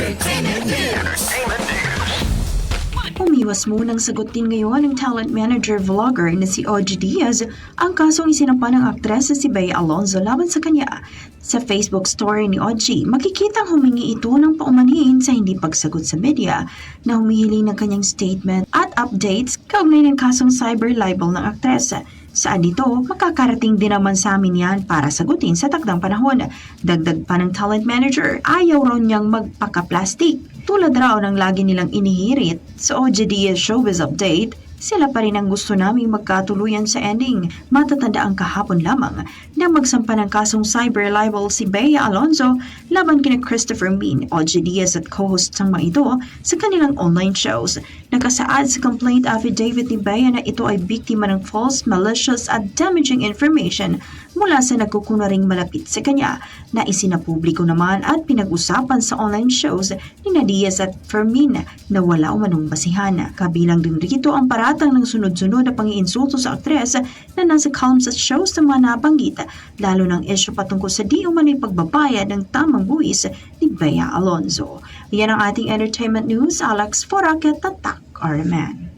Entertainment News. Umiwas munang sagutin ngayon ng talent manager vlogger na si OG Diaz ang kasong isinampa ng aktres na si Bea Alonzo laban sa kanya. Sa Facebook story ni OG, makikitang humingi ito ng paumanhin sa hindi pagsagot sa media na humihiling ng kanyang statement at updates kaugnay ng kasong cyber libel ng aktres. Saan dito, makakarating din naman sa amin yan para sagutin sa takdang panahon. Dagdag pa ng talent manager, ayaw raw niyang magpaka-plastic. Tulad raw ng lagi nilang inihirit sa OJDS Showbiz Update, sila pa rin ang gusto naming magkatuluyan sa ending. Matatanda ang kahapon lamang na magsampa ng kasong cyber libel si Bea Alonzo laban kina Christopher Min, OJDS at co-host ng mga ito sa kanilang online shows. Nakasaad sa complaint affidavit ni Bea na ito ay biktima ng false, malicious at damaging information mula sa nagkukunaring malapit sa kanya na isinapubliko naman at pinag-usapan sa online shows ni Diaz at Fermin na wala umanong basihan. Kabilang din rito ang paratang ng sunod-sunod na pangiinsulto sa aktres na nasa column sa shows ng mga nabanggit, lalo ng isyo patungkol sa di umano'y pagbabayad ng tamang buwis ni Bea Alonzo. Yan ang ating entertainment news. Alex Foraket, Tatak, Arman.